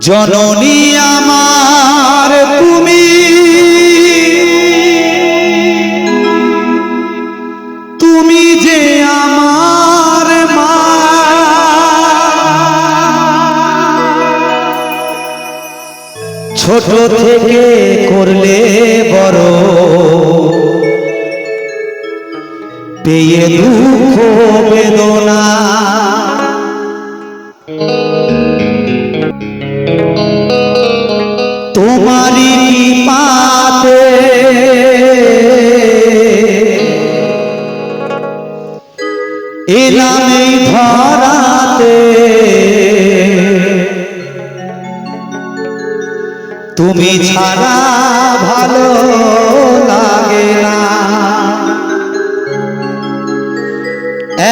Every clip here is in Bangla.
জননী আমার তুমি। তুমি যে আমার মা। ছোট থেকে করলে বড় পেয়ে দুঃখ বেদনা। এলাম ধরাতে তুমি ছাড়া ভালো লাগে না।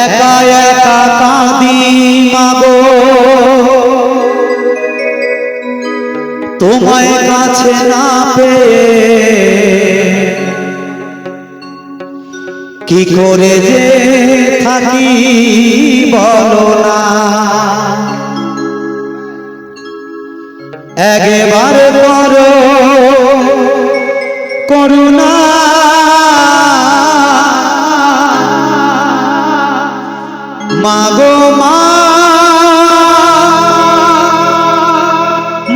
একা একা কাঁদি মাগো। তোমায় কাছে না পেয়ে কি করে যে থাকি বলো না। একবার করো করুণা। মাগো মা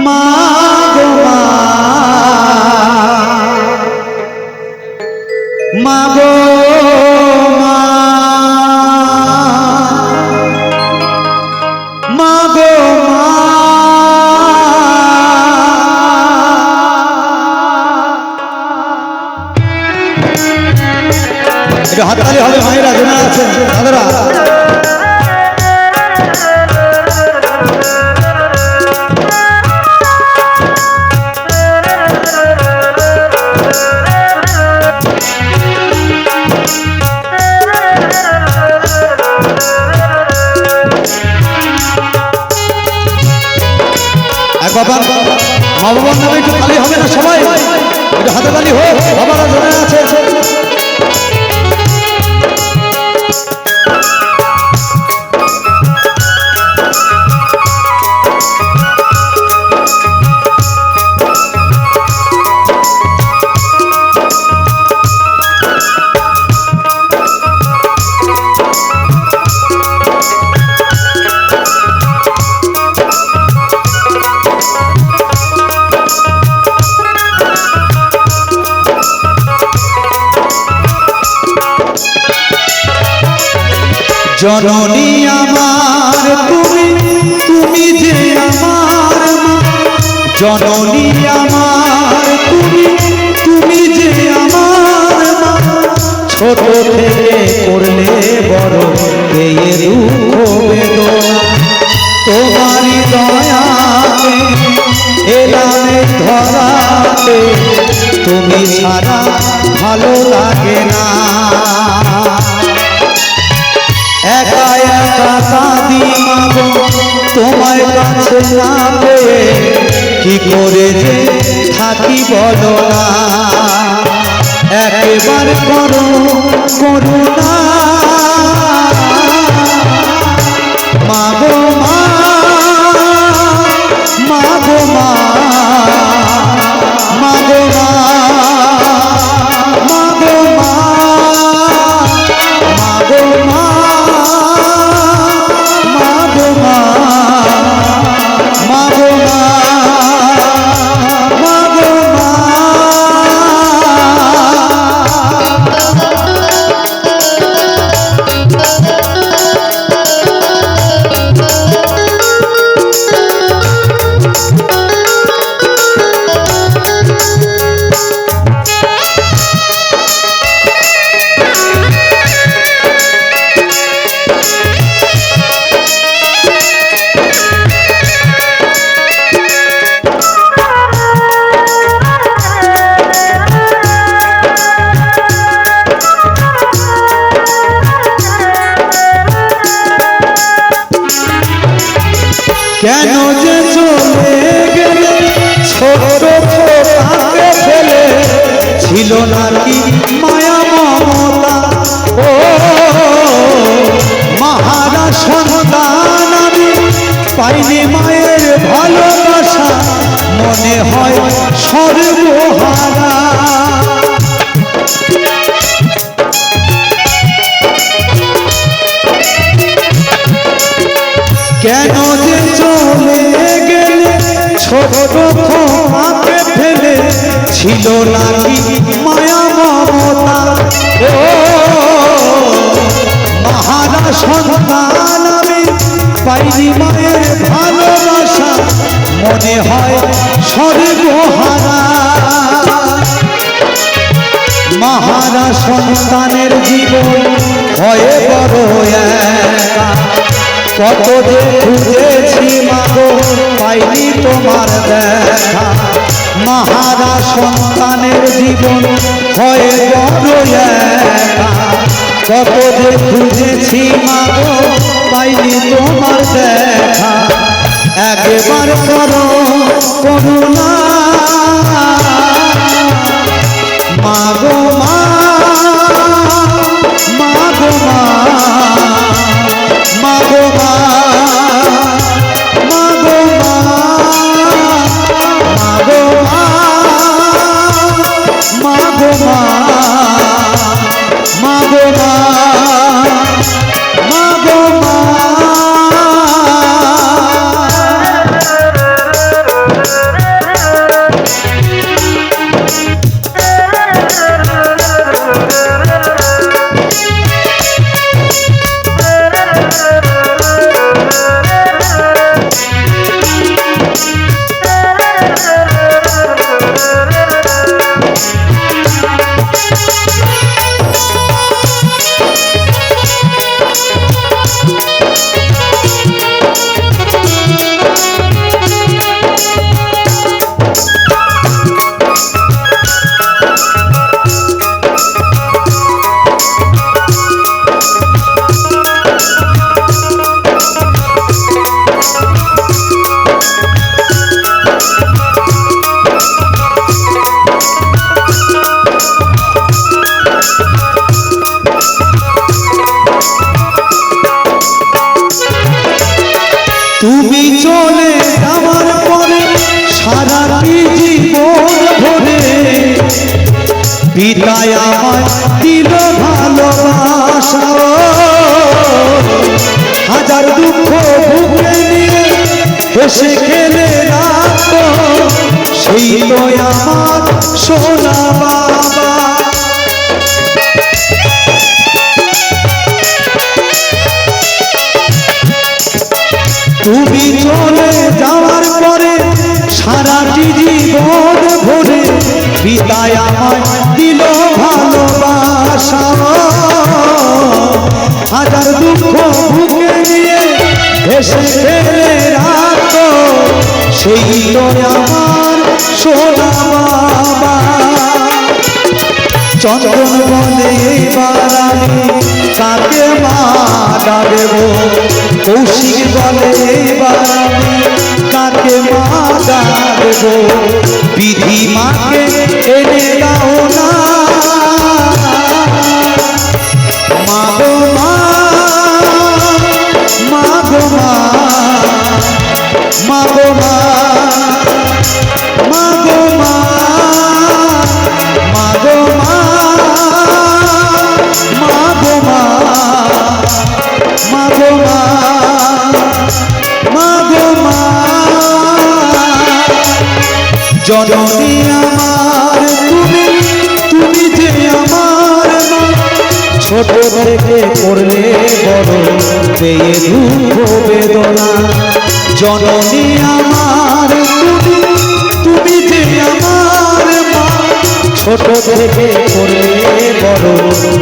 মাগো মা। মা মা বাবার নামে তালি হবে না সবাই হাতে তালি হোক বাবারা জেনে আছে। জননী আমার, তুমি তুমি যে আমার জননী আমার, তুমি তুমি যে আমার ছোট থেকে করলে বড় দুঃখ তোমারই দয়াতে এলামে ধরাতে, তুমি ছাড়া ভালো লাগে না। কাঁদি মাগো তোমার কাছে না পেয়ে কি করে যে থাকি বলো না? একবার করো পাইনি মায়ের ভালোবাসা, মনে হয় সর্বহারা। কেন যে চলে গেলে ছোট খোমাকে ফেলে, ছিল নাকি মায়া মমতা? ও মহারা সন্তান পাইনি মায়ের ভালোবাসা, মনে হয় সর্বহারা মহারা সন্তানের জীবন হয়ে বড় কত যে খুঁজেছি পাইনি তোমার দেখা। মহারা সন্তানের জীবন হয়ে যে খুঁজেছি মাগো পাইনি তোমার দেখা। একবার করো করুণা চলে যাওয়ার পরে সারাটি জীবন ভরে পিতায় আমায় দিল ভালোবাসা। হাজার দুঃখ বুকে নিয়ে হেসে খেলে রাত সেই তো আমার সোনা বাবা। তুমি চলে যাওয়ার পরে সারাটি জীবন ভরে বিদায় আমায় দিল ভালোবাসা। হাজার দুঃখ বুকে নিয়ে ভেসে ফেলে রাত সেই আমার সোনা বাবা। চন্দন বলে এইবার আমি বাধা দেব। কৌশিক বলে এবার আমি কাকে বাধা দেব? বিধি মাকে এনে দাও না। মাগো মা মাগো মা মাগো মা। থেকে করলে বড় পেয়ে দুঃখ বেদনা। জননী আমার, তুমি তুমি যে আমার মা। ছোট থেকে করলে বড়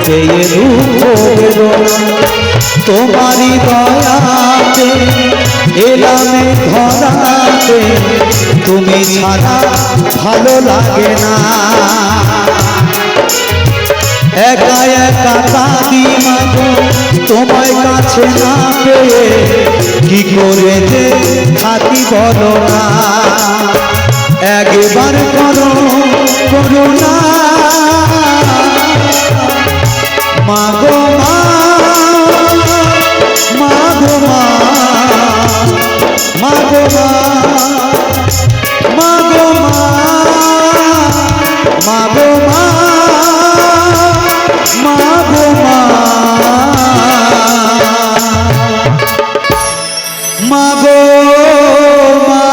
পেয়ে দুঃখ বেদনা। তোমারই দয়াতে, এলামে ধরাতে তুমি ছাড়া ভালো লাগে না। একা একা কাঁদি মাগো তোমায় কাছে না পেয়ে কি করে যে থাকি বলো না? মা। গো মা। মা। গো মা